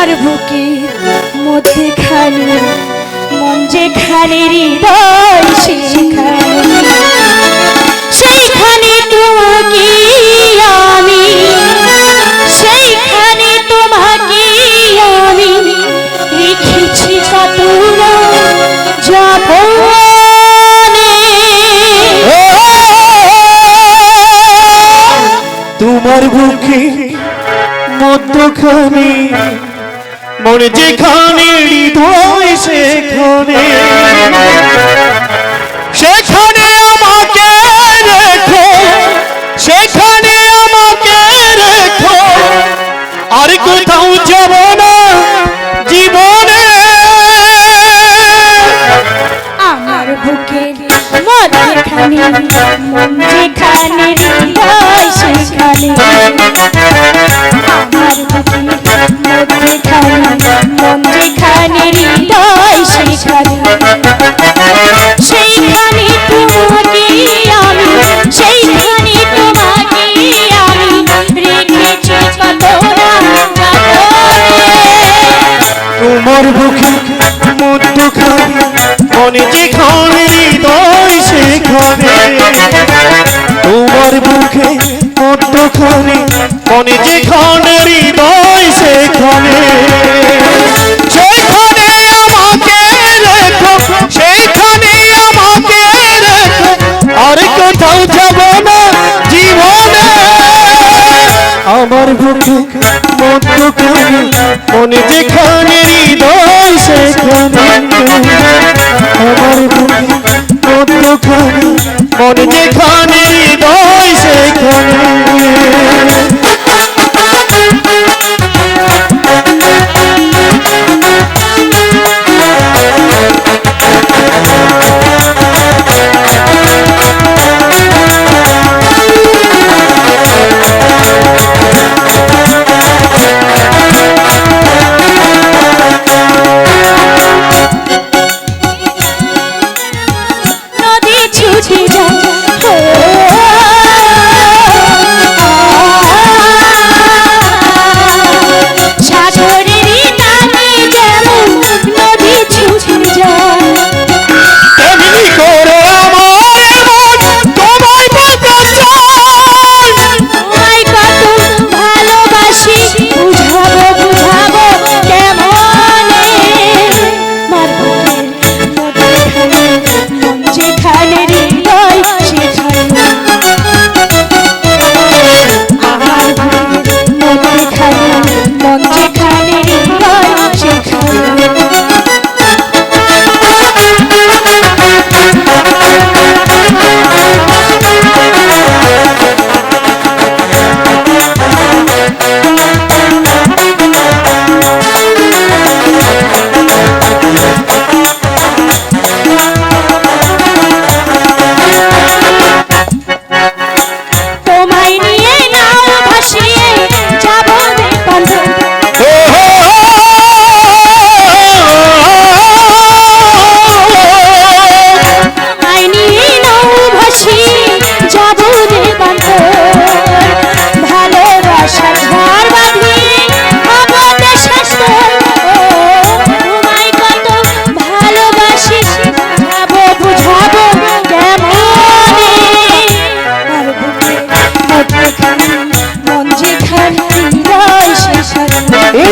আমার বুকের মধ্যেখানে, মন যেখানে হৃদয় সেইখানে তোমাকে আমি সেইখানে তোমাকে আমি রেখেছি কত যাবনে তোমার বুকে মধ্যখানে মন যেখানে হৃদয়, সেখানে। সেখানে আমাকে রেখো, সেখানে আমাকে রেখো। আর কোথাও যাব না জীবনে। আমার মধ্যখানে মন যেখানে হৃদয়, সেখানে। আমার বুকের আমার বুকে মধ্যখানে মনে যেখানে হৃদয় সেখানে আমার বুকে মধ্যখানে মনে যেখানে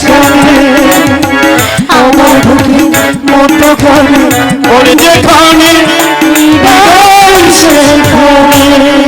করে আমার বুকে মত করে ওর যেখানে সে করে